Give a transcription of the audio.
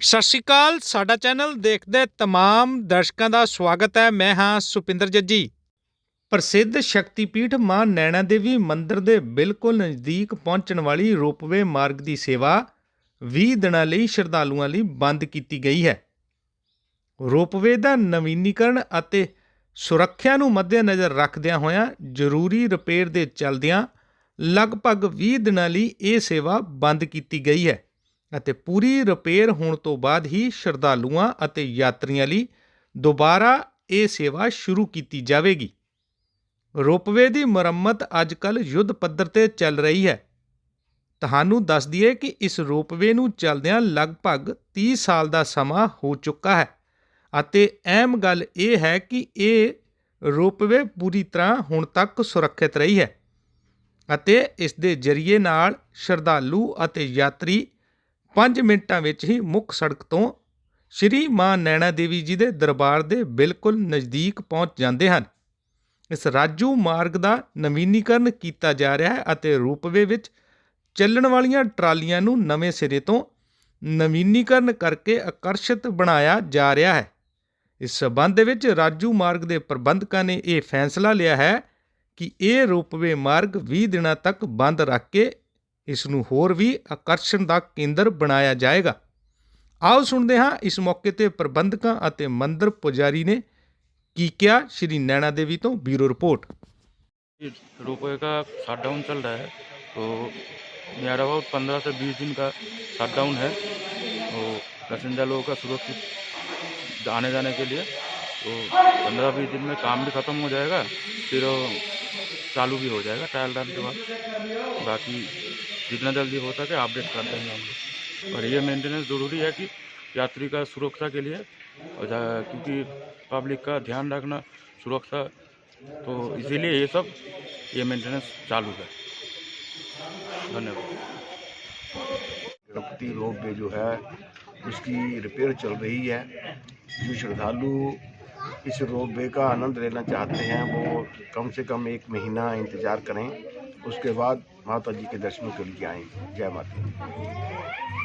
ਸਤਿ ਸ਼੍ਰੀ ਅਕਾਲ, ਸਾਡਾ ਚੈਨਲ ਦੇਖਦੇ ਤਮਾਮ ਦਰਸ਼ਕਾਂ ਦਾ ਸਵਾਗਤ ਹੈ। ਮੈਂ ਹਾਂ ਸੁਪਿੰਦਰ ਜੱਜੀ। ਪ੍ਰਸਿੱਧ ਸ਼ਕਤੀਪੀਠ ਮਾਂ ਨੈਣਾ ਦੇਵੀ ਮੰਦਿਰ ਦੇ ਬਿਲਕੁਲ ਨਜ਼ਦੀਕ ਪਹੁੰਚਣ ਵਾਲੀ ਰੋਪਵੇ ਮਾਰਗ ਦੀ ਸੇਵਾ 20 ਦਿਨਾਂ ਲਈ ਸ਼ਰਧਾਲੂਆਂ ਲਈ ਬੰਦ ਕੀਤੀ ਗਈ ਹੈ। ਰੋਪਵੇ ਦਾ ਨਵੀਨੀਕਰਨ ਅਤੇ ਸੁਰੱਖਿਆ ਨੂੰ ਮੱਦੇਨਜ਼ਰ ਰੱਖਦਿਆਂ ਹੋਇਆਂ ਜ਼ਰੂਰੀ ਰਿਪੇਅਰ ਦੇ ਚੱਲਦਿਆਂ ਲਗਭਗ 20 ਦਿਨਾਂ ਲਈ ਇਹ ਸੇਵਾ ਬੰਦ ਕੀਤੀ ਗਈ ਹੈ। ਅਤੇ ਪੂਰੀ ਰਿਪੇਅਰ ਹੋਣ ਤੋਂ ਬਾਅਦ ਹੀ ਸ਼ਰਧਾਲੂਆਂ ਅਤੇ ਯਾਤਰੀਆਂ ਲਈ ਦੁਬਾਰਾ ਇਹ ਸੇਵਾ ਸ਼ੁਰੂ ਕੀਤੀ ਜਾਵੇਗੀ। ਰੋਪਵੇ ਦੀ ਮੁਰੰਮਤ ਅੱਜਕੱਲ ਯੁੱਧ ਪੱਧਰ ਤੇ ਚੱਲ ਰਹੀ ਹੈ। ਤੁਹਾਨੂੰ ਦੱਸ ਦਈਏ ਕਿ ਇਸ ਰੋਪਵੇ ਨੂੰ ਚੱਲਦਿਆਂ ਲਗਭਗ 30 ਸਾਲ ਦਾ ਸਮਾਂ ਹੋ ਚੁੱਕਾ ਹੈ ਅਤੇ ਅਹਿਮ ਗੱਲ ਇਹ ਹੈ ਕਿ ਇਹ ਰੋਪਵੇ ਪੂਰੀ ਤਰ੍ਹਾਂ ਹੁਣ ਤੱਕ ਸੁਰੱਖਿਅਤ ਰਹੀ ਹੈ ਅਤੇ ਇਸ ਦੇ ਜ਼ਰੀਏ ਨਾਲ ਸ਼ਰਧਾਲੂ ਅਤੇ ਯਾਤਰੀ 5 ਮਿੰਟਾਂ ਵਿੱਚ ਹੀ ਮੁੱਖ ਸੜਕ ਤੋਂ ਸ਼੍ਰੀ ਮਾਂ ਨੈਣਾ ਦੇਵੀ ਜੀ ਦੇ ਦਰਬਾਰ ਦੇ ਬਿਲਕੁਲ ਨਜ਼ਦੀਕ ਪਹੁੰਚ ਜਾਂਦੇ ਹਨ। ਇਸ ਰਾਜੂ ਮਾਰਗ ਦਾ ਨਵੀਨੀਕਰਨ ਕੀਤਾ ਜਾ ਰਿਹਾ ਹੈ ਅਤੇ ਰੂਪਵੇ ਵਿੱਚ ਚੱਲਣ ਵਾਲੀਆਂ ਟਰਾਲੀਆਂ ਨੂੰ ਨਵੇਂ ਸਿਰੇ ਤੋਂ ਨਵੀਨੀਕਰਨ ਕਰਕੇ ਆਕਰਸ਼ਿਤ ਬਣਾਇਆ ਜਾ ਰਿਹਾ ਹੈ। ਇਸ ਸਬੰਧ ਦੇ ਵਿੱਚ ਰਾਜੂ ਮਾਰਗ ਦੇ ਪ੍ਰਬੰਧਕਾਂ ਨੇ ਇਹ ਫੈਸਲਾ ਲਿਆ ਹੈ ਕਿ ਇਹ ਰੋਪਵੇ ਮਾਰਗ 20 ਦਿਨਾਂ ਤੱਕ ਬੰਦ ਰੱਖ ਕੇ इस होर भी आकर्षण का केंद्र बनाया जाएगा। आओ सुन हाँ इस मौके पर प्रबंधक मंदिर पुजारी ने की क्या? श्री नैना देवी तो ब्यूरो रिपोर्ट। रोपवे का शटडाउन चल रहा है तो मेरा बहुत पंद्रह से बीस दिन का शटडाउन है तो पैसेंजर लोगों का सुरक्षित आने जाने के लिए तो पंद्रह बीस दिन में काम भी ख़त्म हो जाएगा, फिर चालू भी हो जाएगा टायल डाल के बाद। बाकी जितना जल्दी हो सके अपडेट कर देंगे हम लोग। और ये मेंटेनेंस ज़रूरी है कि यात्री का सुरक्षा के लिए और क्योंकि पब्लिक का ध्यान रखना सुरक्षा तो इसीलिए ये सब, ये मेंटेनेंस चालू है। धन्यवाद। गणपति रोड पे जो है, उसकी रिपेयर चल रही है। जो श्रद्धालु इस रोड वे का आनंद लेना चाहते हैं, वो कम से कम एक महीना इंतज़ार करें। उसके बाद माता जी के दर्शनों के लिए आएँ जय माता दी।